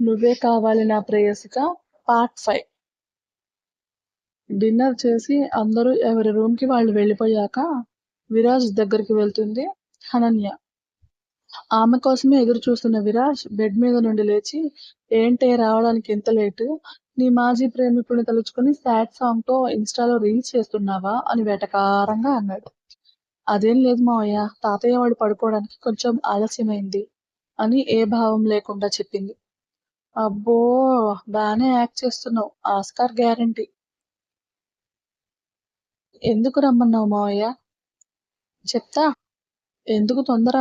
నువ్వే కావాలి నా ప్రేయసిక. Part five. డిన్నర్ చేసి అందరూ ఎవరి రూమ్కి వాళ్ళు వెళ్ళిపోయాక విరాజ్ దగ్గరికి వెళ్తుంది హనన్య ఆమె కోసమే ఎదురు చూస్తున్న విరాజ్ బెడ్ మీద నుండి లేచి ఏంటే రావడానికి ఎంత లేటు? నీ మాజీ ప్రేమికుడిని తలుచుకుని సాడ్ సాంగ్తో ఇన్స్టాలో రీల్స్ చేస్తున్నావా? అని వెటకారంగా అన్నాడు. అదేం లేదు మావయ్య తాతయ్య వాడు పడుకోవడానికి కొంచెం ఆలస్యమైంది అని ఏ భావం లేకుండా చెప్పింది. అబ్బో బానే యాక్ట్ చేస్తున్నావు. Oscar guarantee. ఎందుకు రమ్మన్నావు మావయ్య? చెప్తా. ఎందుకు తొందర?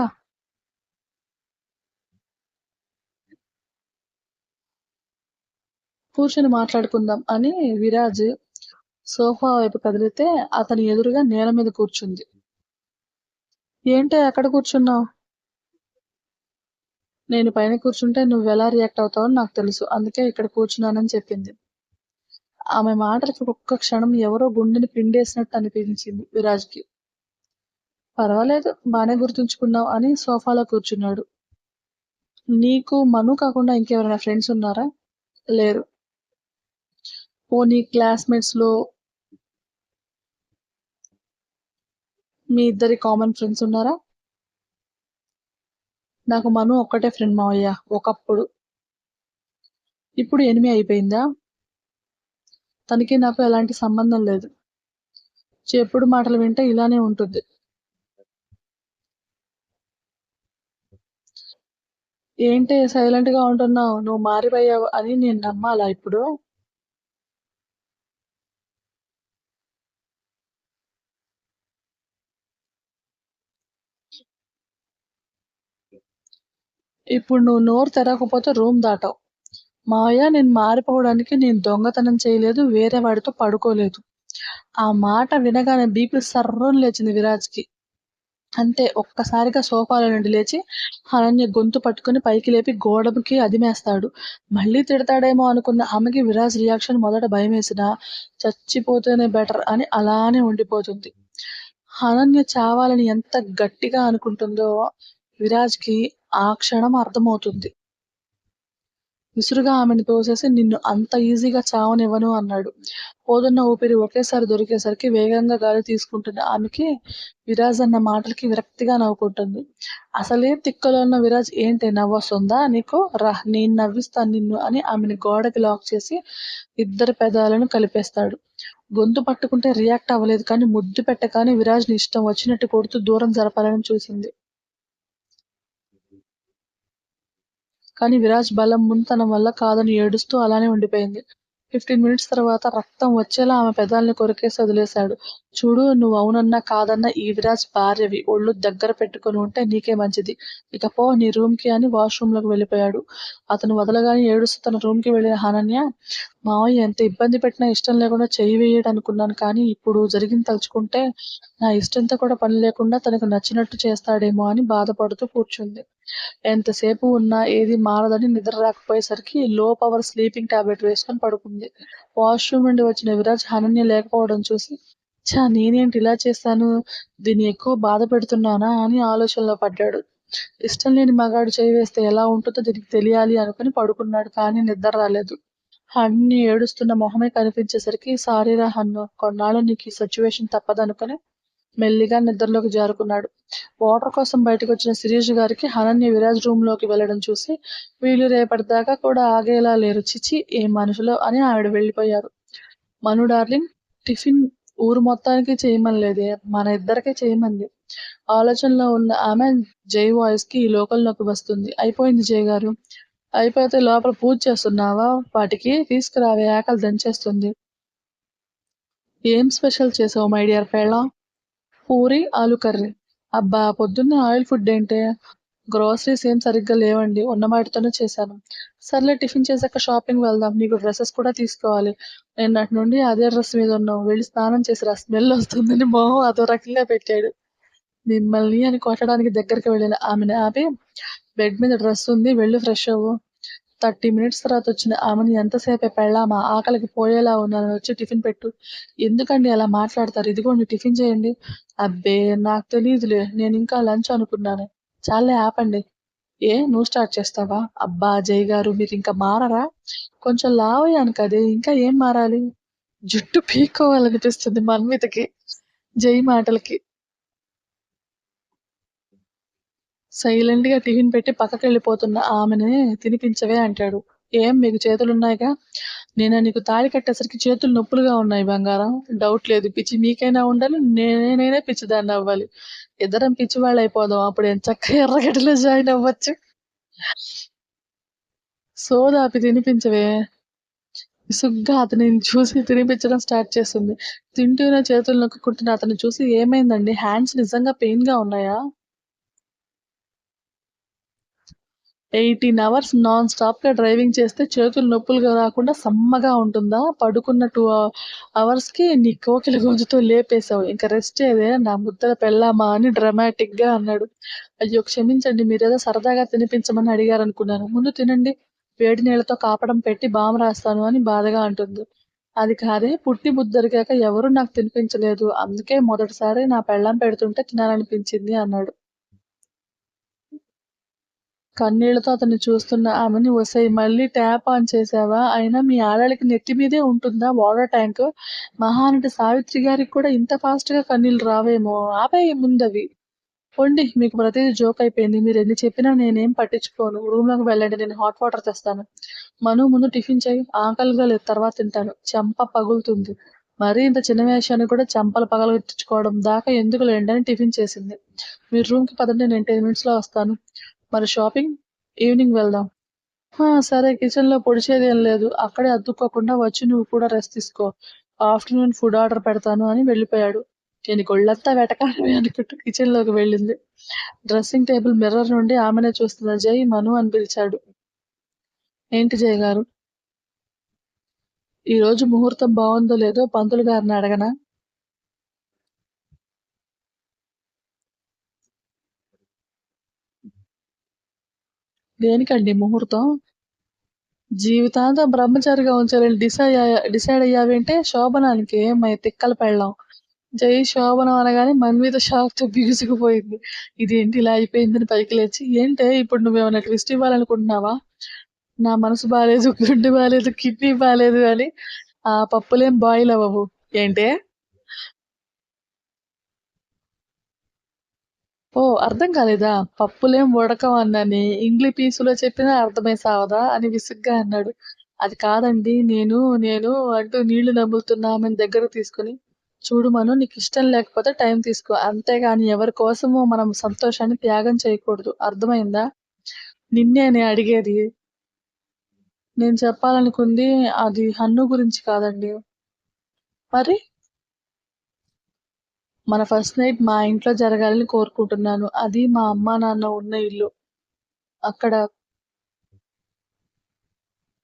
కూర్చొని మాట్లాడుకుందాం అని విరాజ్ సోఫా వైపు కదిలితే అతని ఎదురుగా నేల మీద కూర్చుంది. ఏంటి ఎక్కడ కూర్చున్నావు? నేను పైన కూర్చుంటే నువ్వు ఎలా రియాక్ట్ అవుతావో నాకు తెలుసు. అందుకే ఇక్కడ కూర్చున్నానని చెప్పింది. ఆమె మాటలకి ఒక్క క్షణం ఎవరో గుండెని పిండేసినట్టు అనిపించింది విరాజ్కి. పర్వాలేదు బాగానే గుర్తుంచుకున్నావు అని సోఫాలో కూర్చున్నాడు. నీకు మను కాకుండా ఇంకెవరైనా ఫ్రెండ్స్ ఉన్నారా? లేరు. ఓ నీ క్లాస్మేట్స్లో మీ ఇద్దరి కామన్ ఫ్రెండ్స్ ఉన్నారా? నాకు మను ఒక్కటే ఫ్రెండ్ మావయ్య ఒకప్పుడు. ఇప్పుడు ఎనిమి అయిపోయిందా? తనకి నాకు ఎలాంటి సంబంధం లేదు. చెప్పుడు మాటలు వింటే ఇలానే ఉంటుంది. ఏంటి సైలెంట్గా ఉంటున్నావు? నువ్వు మారిపోయావు అని నేను నమ్మాలా ఇప్పుడు? ఇప్పుడు నువ్వు నోరు తెరవకపోతే రూమ్ దాటావు. మావయ్య నేను మారిపోవడానికి నేను దొంగతనం చేయలేదు వేరే వాడితో పడుకోలేదు. ఆ మాట వినగానే బీపీ సర్రం లేచింది విరాజ్కి. అంతే ఒక్కసారిగా సోఫాలో నుండి లేచి అనన్య గొంతు పట్టుకుని పైకి లేపి గోడకి అదిమేస్తాడు. మళ్ళీ తిడతాడేమో అనుకున్న ఆమెకి విరాజ్ రియాక్షన్ మొదట భయం వేసినా చచ్చిపోతేనే బెటర్ అని అలానే ఉండిపోతుంది. అనన్య చావాలని ఎంత గట్టిగా అనుకుంటుందో విరాజ్కి ఆ క్షణం అర్థమవుతుంది. విసురుగా ఆమెను తోసేసి నిన్ను అంత ఈజీగా చావనివ్వను అన్నాడు. పోదున్న ఊపిరి ఒకేసారి దొరికేసరికి వేగంగా గాలి తీసుకుంటున్న ఆమెకి విరాజ్ అన్న మాటలకి విరక్తిగా నవ్వుకుంటుంది. అసలే తిక్కలో ఉన్న విరాజ్ ఏంటి నవ్వొస్తుందా నీకు? రా నేను నవ్విస్తాను నిన్ను అని ఆమెను గోడకి లాక్ చేసి ఇద్దరు పెదాలను కలిపేస్తాడు. గొంతు పట్టుకుంటే రియాక్ట్ అవ్వలేదు కానీ ముద్దు పెట్టగానే విరాజ్ని ఇష్టం వచ్చినట్టు కొడుతూ దూరం జరపాలని చూసింది. కానీ విరాజ్ బలం ముంతనం వల్ల కాదని ఏడుస్తూ అలానే ఉండిపోయింది. ఫిఫ్టీన్ మినిట్స్ తర్వాత రక్తం వచ్చేలా ఆమె పెదాలని కొరికేసి వదిలేశాడు. చూడు నువ్వు అవునన్నా కాదన్నా ఈ విరాజ్ భార్యవి. ఒళ్ళు దగ్గర పెట్టుకుని ఉంటే నీకే మంచిది. ఇక పో నీ రూమ్కి అని వాష్రూమ్లోకి వెళ్ళిపోయాడు. అతను వదలగానే ఏడుస్తూ తన రూమ్కి వెళ్ళిన హానన్య మావయ్య ఎంత ఇబ్బంది పెట్టినా ఇష్టం లేకుండా చేయి వేయడు అనుకున్నాను. కానీ ఇప్పుడు జరిగింది తలుచుకుంటే నా ఇష్టంతో కూడా పని లేకుండా తనకు నచ్చినట్టు చేస్తాడేమో అని బాధపడుతూ కూర్చుంది. ఎంతసేపు ఉన్నా ఏది మారదని నిద్ర రాకపోయేసరికి లో పవర్ స్లీపింగ్ టాబ్లెట్ వేసుకొని పడుకుంది. వాష్రూమ్ నుండి వచ్చిన విరాజ్ హనన్య లేకపోవడం చూసి చా నేనేంటి ఇలా చేశాను దీన్ని ఎక్కువ బాధ పెడుతున్నానా? అని ఆలోచనలో పడ్డాడు. ఇష్టం లేని మగాడు చేయి వేస్తే ఎలా ఉంటుందో దీనికి తెలియాలి అనుకుని పడుకున్నాడు. కానీ నిద్ర రాలేదు. హన్ని ఏడుస్తున్న మొహమే కనిపించేసరికి సారీరా హన్ను కొన్నాళ్ళు నీకు ఈ సిచ్యువేషన్ తప్పదనుకుని మెల్లిగా నిద్రలోకి జారుకున్నాడు. వాటర్ కోసం బయటకు వచ్చిన శిరీష్ గారికి హనన్య విరాజ్ రూమ్లోకి వెళ్ళడం చూసి వీళ్ళు రేపటిదాకా కూడా ఆగేలా లేరు. చిచి ఏ మనుషులో అని ఆవిడ వెళ్ళిపోయారు. మను డార్లింగ్ టిఫిన్ ఊరు మొత్తానికి చేయమనలేదే మన ఇద్దరికే చేయమంది. ఆలోచనలో ఉన్న ఆమె జై వాయిస్కి ఈ లోకంలోకి వస్తుంది. అయిపోయింది జై గారు అయిపోతే లోపల పూజ చేస్తున్నావా? వాటికి తీసుకురావే ఆకలి దంచేస్తుంది. ఏం స్పెషల్ చేసావు మై డియర్ పేళ పూరి ఆలు కర్రీ. అబ్బా పొద్దున్న ఆయిల్ ఫుడ్ ఏంటే? గ్రోసరీస్ ఏం సరిగ్గా లేవండి ఉన్న వాటితోనే చేశాను. సర్లే టిఫిన్ చేశాక షాపింగ్ వెళ్దాం నీకు డ్రెస్సెస్ కూడా తీసుకోవాలి. నిన్నటి నుండి అదే డ్రెస్ మీద ఉన్నావు వెళ్ళి స్నానం చేసి రా స్మెల్ వస్తుందని మొహం అదో రకంగా పెట్టాడు. మిమ్మల్ని అని కొట్టడానికి దగ్గరికి వెళ్ళిన ఆమెను ఆపి బెడ్ మీద డ్రెస్ ఉంది వెళ్ళి ఫ్రెష్ అవ్వు. థర్టీ మినిట్స్ తర్వాత వచ్చిన ఆమెను ఎంతసేపే పెళ్ళామా? ఆకలికి పోయేలా ఉన్నాను వచ్చి టిఫిన్ పెట్టు. ఎందుకండి అలా మాట్లాడతారు? ఇదిగోండి టిఫిన్ చేయండి. అబ్బే నాకు తెలియదులే నేను ఇంకా లంచ్ అనుకున్నాను. చాలే ఆపండి. ఏ నువ్వు స్టార్ట్ చేస్తావా? అబ్బా జై గారు మీరు ఇంకా మారరా? కొంచెం లావయ్యాను కదే ఇంకా ఏం మారాలి? జుట్టు పీక్కోవాలనిపిస్తుంది మన్మితకి జై మాటలకి. సైలెంట్గా టిఫిన్ పెట్టి పక్కకెళ్ళిపోతున్న ఆమెని తినిపించవే అంటాడు. ఏం మీకు చేతులున్నాయిగా? నేను నీకు తాళి కట్టేసరికి చేతులు నొప్పులుగా ఉన్నాయి బంగారం. డౌట్ లేదు పిచ్చి మీకైనా ఉండాలి నేనైనా పిచ్చిదాన్ని అవ్వాలి. ఇద్దరం పిచ్చి వాళ్ళు అయిపోదాం అప్పుడు ఏం చక్కగా ఎర్రగడ్డలో జాయిన్ అవ్వచ్చు? సోదాపి తినిపించవే. విసుగ్గా అతని చూసి తినిపించడం స్టార్ట్ చేస్తుంది. తింటూనే చేతులు నొక్కుంటున్న అతను చూసి ఏమైందండి? హ్యాండ్స్ నిజంగా పెయిన్గా ఉన్నాయా? ఎయిటీన్ అవర్స్ నాన్ స్టాప్గా డ్రైవింగ్ చేస్తే చేతులు నొప్పులుగా రాకుండా సమ్మగా ఉంటుందా? పడుకున్న టూ అవర్స్కి నీ కోకిల గుంజుతో లేపేశావు. ఇంకా రెస్ట్ ఏదే నా ముద్దల పెళ్ళామా అని డ్రమాటిక్గా అన్నాడు. అయ్యో క్షమించండి మీరేదో సరదాగా తినిపించమని అడిగారు అనుకున్నాను ముందు తినండి వేడి నీళ్ళతో కాపడం పెట్టి బామ రాస్తాను అని బాధగా అంటుంది. అది కాదే పుట్టి ముద్దరిగాక ఎవరూ నాకు తినిపించలేదు. అందుకే మొదటిసారి నా పెళ్ళం పెడుతుంటే తినాలనిపించింది అన్నాడు. కన్నీళ్ళతో అతన్ని చూస్తున్న ఆమెని వసై మళ్ళీ ట్యాప్ ఆన్ చేసావా? అయినా మీ ఆడాళ్ళకి నెత్తి మీదే ఉంటుందా? Water tank? మహానటి సావిత్రి గారికి కూడా ఇంత ఫాస్ట్గా కన్నీళ్ళు రావేమో? ఆపే ముందవి. పోండి మీకు ప్రతిదీ జోక్ అయిపోయింది. మీరు ఎన్ని చెప్పినా నేనేం పట్టించుకోను. రూమ్లోకి వెళ్ళండి నేను హాట్ వాటర్ తెస్తాను. మను ముందు టిఫిన్ చేయి. ఆకలిగా లేదు తర్వాత తింటాను. చెంప పగులుతుంది. మరీ ఇంత చిన్న వేషాన్ని కూడా చెంపలు పగలగొట్టించుకోవడం దాకా ఎందుకు లేండి అని టిఫిన్ చేసింది. మీరు రూమ్కి పదండి నేను టెన్ మినిట్స్లో వస్తాను. మరి షాపింగ్? ఈవినింగ్ వెళ్దాం. సరే కిచెన్లో పొడిచేది ఏం లేదు. అక్కడే అద్దుకోకుండా వచ్చి నువ్వు కూడా రెస్ట్ తీసుకో. ఆఫ్టర్నూన్ ఫుడ్ ఆర్డర్ పెడతాను అని వెళ్ళిపోయాడు. నేను గొళ్ళంతా వెటకారమే అనుకుంటూ కిచెన్లోకి వెళ్ళింది. డ్రెస్సింగ్ టేబుల్ మిర్రర్ నుండి ఆమెనే చూస్తున్న జై మను అని పిలిచాడు. ఏంటి జై గారు ఈ రోజు ముహూర్తం బాగుందో లేదో పంతులు గారిని అడగనా? దేనికండి ముహూర్తం? జీవితాంతం బ్రహ్మచారిగా ఉంచాలని డిసైడ్ డిసైడ్ అయ్యావంటే శోభనానికి మై తిక్కల పెళ్ళాం. జై శోభనం అనగానే మన్మీద షాక్తో బిగుసుకుపోయింది ఇదేంటి ఇలా అయిపోయిందని పైకి లేచి ఏంటే ఇప్పుడు నువ్వేమైనా ట్విస్ట్ ఇవ్వాలనుకుంటున్నావా? నా మనసు బాగాలేదు గుండె బాగాలేదు కిడ్నీ బాగాలేదు అని ఆ పప్పులేం బాయిల్ అవ్వవు. ఏంటే? ఓ అర్థం కాలేదా? పప్పులేం ఉడకవన్నని ఇంగ్లీ పీసులో చెప్పినా అర్థమై సావదా? అని విసుగ్గా అన్నాడు. అది కాదండి నేను నేను అంటూ నీళ్ళు నమ్ముతున్నామని దగ్గర తీసుకుని చూడు మను నీకు ఇష్టం లేకపోతే టైం తీసుకో. అంతేగాని ఎవరి కోసమో మనం సంతోషాన్ని త్యాగం చేయకూడదు. అర్థమైందా? నిన్నే నేను అడిగేది. నేను చెప్పాలనుకుంది అది హన్ను గురించి కాదండి. మరి? మన ఫస్ట్ నైట్ మా ఇంట్లో జరగాలని కోరుకుంటున్నాను. అది మా అమ్మా నాన్న ఉన్న ఇల్లు. అక్కడ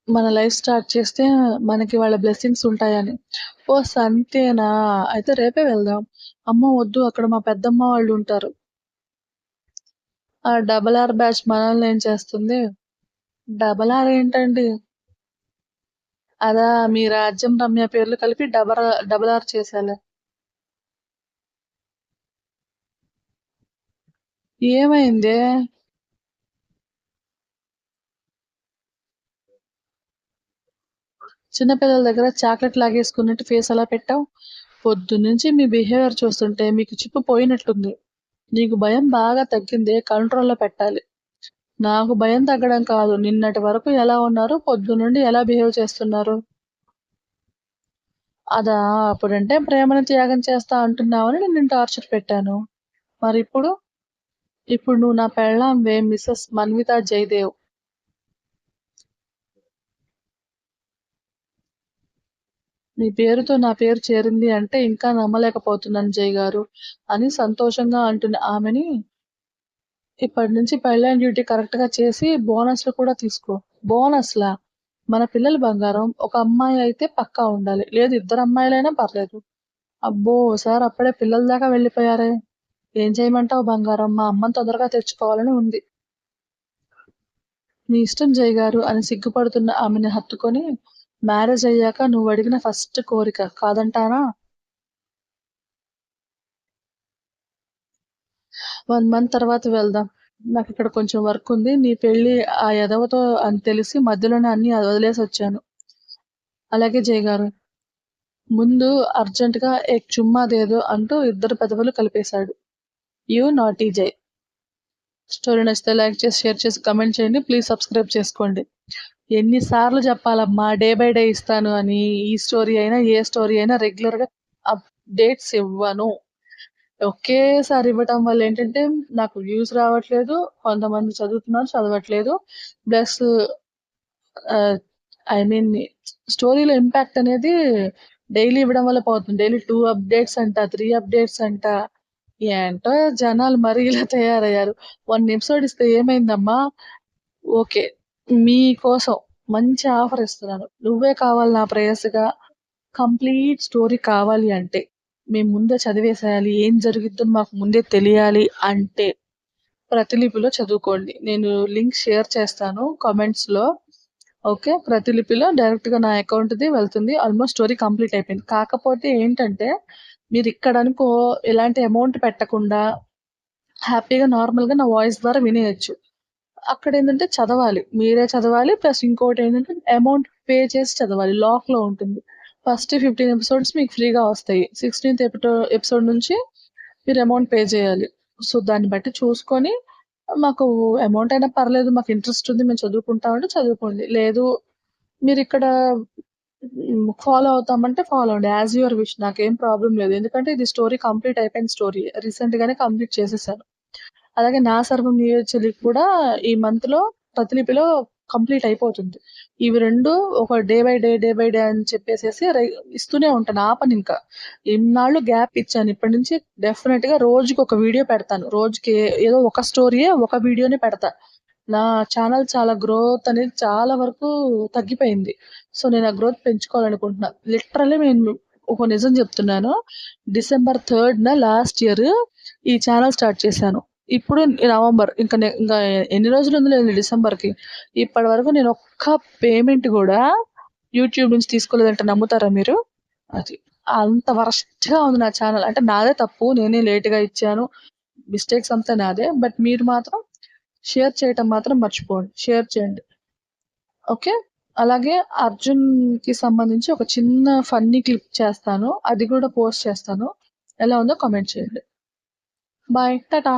మన లైఫ్ స్టార్ట్ చేస్తే మనకి వాళ్ళ బ్లెస్సింగ్స్ ఉంటాయని. ఓ అంతేనా అయితే రేపే వెళ్దాం. అమ్మ వద్దు అక్కడ మా పెద్దమ్మ వాళ్ళు ఉంటారు. ఆ డబల్ ఆర్ బ్యాచ్ మనల్ని ఏం చేస్తుంది? డబల్ ఆర్ ఏంటండి? అదా మీ రాజ్యం రమ్య పేర్లు కలిపి డబల్ డబల్ ఆర్ చేశాలే. ఏమైంది? చిన్నపిల్లల దగ్గర చాక్లెట్ లాగేసుకున్నట్టు ఫేస్ అలా పెట్టావు? పొద్దున్నుంచి మీ బిహేవియర్ చూస్తుంటే మీకు చిప్పు పోయినట్టుంది నీకు భయం బాగా తగ్గిందే కంట్రోల్లో పెట్టాలి. నాకు భయం తగ్గడం కాదు. నిన్నటి వరకు ఎలా ఉన్నారు? పొద్దునుండి ఎలా బిహేవ్ చేస్తున్నారు? అదా అప్పుడంటే ప్రేమను త్యాగం చేస్తా అంటున్నావని నేను టార్చర్ పెట్టాను. మరి ఇప్పుడు ఇప్పుడు నువ్వు నా పెళ్ళాంవే మిసెస్ మన్విత జయదేవ్. నీ పేరుతో నా పేరు చేరింది అంటే ఇంకా నమ్మలేకపోతున్నాను జయ్ గారు అని సంతోషంగా అంటున్న ఆమెని. ఇప్పటి నుంచి పెళ్ళైన డ్యూటీ కరెక్ట్గా చేసి బోనస్లు కూడా తీసుకో. బోనస్లా? మన పిల్లలు బంగారం ఒక అమ్మాయి అయితే పక్కా ఉండాలి. లేదు ఇద్దరు అమ్మాయిలైనా పర్లేదు. అబ్బో సార్ అప్పుడే పిల్లల దాకా వెళ్ళిపోయారే. ఏం చేయమంటావు బంగారం? మా అమ్మని తొందరగా తెచ్చుకోవాలని ఉంది. మీ ఇష్టం జయగారు అని సిగ్గుపడుతున్న ఆమెని హత్తుకొని మ్యారేజ్ అయ్యాక నువ్వు అడిగిన ఫస్ట్ కోరిక కాదంటానా? వన్ మంత్ తర్వాత వెళ్దాం. నాకు ఇక్కడ కొంచెం వర్క్ ఉంది. నీ పెళ్ళి ఆ ఎదవతో అని తెలిసి మధ్యలోనే అన్ని వదిలేసి వచ్చాను. అలాగే జయగారు. ముందు అర్జెంటుగా ఏ చుమ్మాదేదో అంటూ ఇద్దరు పెదవులు కలిపేశాడు. యూ ఈ జై. స్టోరీ నచ్చితే లైక్ చేసి, షేర్ చేసి, కమెంట్ చేయండి. ప్లీజ్ సబ్స్క్రైబ్ చేసుకోండి. ఎన్ని సార్లు చెప్పాలమ్మా డే బై డే ఇస్తాను అని. ఈ స్టోరీ అయినా, ఏ స్టోరీ అయినా రెగ్యులర్‌గా అప్డేట్స్ ఇవ్వను. ఒకేసారి ఇవ్వటం వల్ల ఏంటంటే నాకు వ్యూస్ రావట్లేదు. కొంతమంది చదువుతున్నారు, చదవట్లేదు. ప్లస్ ఐ మీన్ స్టోరీలో ఇంపాక్ట్ అనేది డైలీ ఇవ్వడం వల్ల పోతుంది. డైలీ టూ అప్డేట్స్ అంట, త్రీ అప్డేట్స్ అంట. ఏంటో జనాలు మరి ఇలా తయారయ్యారు. వన్ ఎపిసోడ్ ఇస్తే ఏమైందమ్మా? ఓకే. మీకోసం మంచి ఆఫర్ ఇస్తున్నాను. నువ్వే కావాలి నా ప్రేయస్గా కంప్లీట్ స్టోరీ కావాలి అంటే, మేము ముందే చదివేసేయాలి. ఏం జరిగిద్దో మాకు ముందే తెలియాలి అంటే, ప్రతిలిపిలో చదువుకోండి. నేను లింక్ షేర్ చేస్తాను కామెంట్స్‌లో. ఓకే. ప్రతిలిపిలో డైరెక్ట్‌గా నా అకౌంట్‌ది వెళ్తుంది. ఆల్మోస్ట్ స్టోరీ కంప్లీట్ అయిపోయింది. కాకపోతే ఏంటంటే, మీరు ఇక్కడ అనుకో ఎలాంటి అమౌంట్ పెట్టకుండా హ్యాపీగా నార్మల్‌గా నా వాయిస్ ద్వారా వినేయొచ్చు. అక్కడేంటంటే చదవాలి. మీరే చదవాలి. ప్లస్ ఇంకోటి ఏంటంటే అమౌంట్ పే చేసి చదవాలి. లాక్‌లో ఉంటుంది. ఫస్ట్ 15 ఎపిసోడ్స్ మీకు ఫ్రీగా వస్తాయి. 16థ్ ఎపిటో ఎపిసోడ్ నుంచి మీరు అమౌంట్ పే చేయాలి. సో, దాన్ని బట్టి చూసుకొని మాకు అమౌంట్ అయినా పర్లేదు. మాకు ఇంట్రెస్ట్ ఉంది. మేము చదువుకుంటామంటే చదువుకోండి. లేదు మీరు ఇక్కడ ఫాలో అవుతామంటే ఫాలో అండి యాజ్ యువర్ విష్. నాకేం ప్రాబ్లమ్ లేదు. ఎందుకంటే ఇది స్టోరీ కంప్లీట్ అయిపోయిన స్టోరీ. రీసెంట్ గానే కంప్లీట్ చేసేసాను. అలాగే నా సర్వం చెల్లికి కూడా ఈ మంత్లో ప్రతిలిపిలో కంప్లీట్ అయిపోతుంది. ఇవి రెండు ఒక day by day, day by day అని చెప్పేసేసి ఇస్తూనే ఉంటాను. ఆపనింక. ఇన్నాళ్ళు గ్యాప్ ఇచ్చాను. ఇప్పటి నుంచి డెఫినెట్గా రోజుకి ఒక వీడియో పెడతాను. రోజుకి ఏదో ఒక స్టోరీయే ఒక వీడియోనే పెడతా. నా ఛానల్ చాలా గ్రోత్ అనేది చాలా వరకు తగ్గిపోయింది. సో, నేను ఆ గ్రోత్ పెంచుకోవాలనుకుంటున్నా. లిటరలీ నేను ఒక నిజం చెప్తున్నాను. డిసెంబర్ థర్డ్న లాస్ట్ ఇయర్ ఈ ఛానల్ స్టార్ట్ చేశాను. ఇప్పుడు నవంబర్ ఇంకా ఇంకా ఎన్ని రోజులు ఉందిలేండి డిసెంబర్‌కి. ఇప్పటి వరకు నేను ఒక్క పేమెంట్ కూడా యూట్యూబ్ నుంచి తీసుకోలేదంటే నమ్ముతారా మీరు? అది. అంత వరస్ట్‌గా ఉంది నా ఛానల్. అంటే నాదే తప్పు. నేనే లేట్‌గా ఇచ్చాను. మిస్టేక్స్ అంతా నాదే. బట్ మీరు మాత్రం షేర్ చేయటం మాత్రం మర్చిపోండి షేర్ చేయండి. ఓకే. అలాగే అర్జున్‌కి సంబంధించి ఒక చిన్న ఫన్నీ క్లిప్ చేస్తాను. అది కూడా పోస్ట్ చేస్తాను. ఎలా ఉందో కామెంట్ చేయండి. బాయ్. టాటా.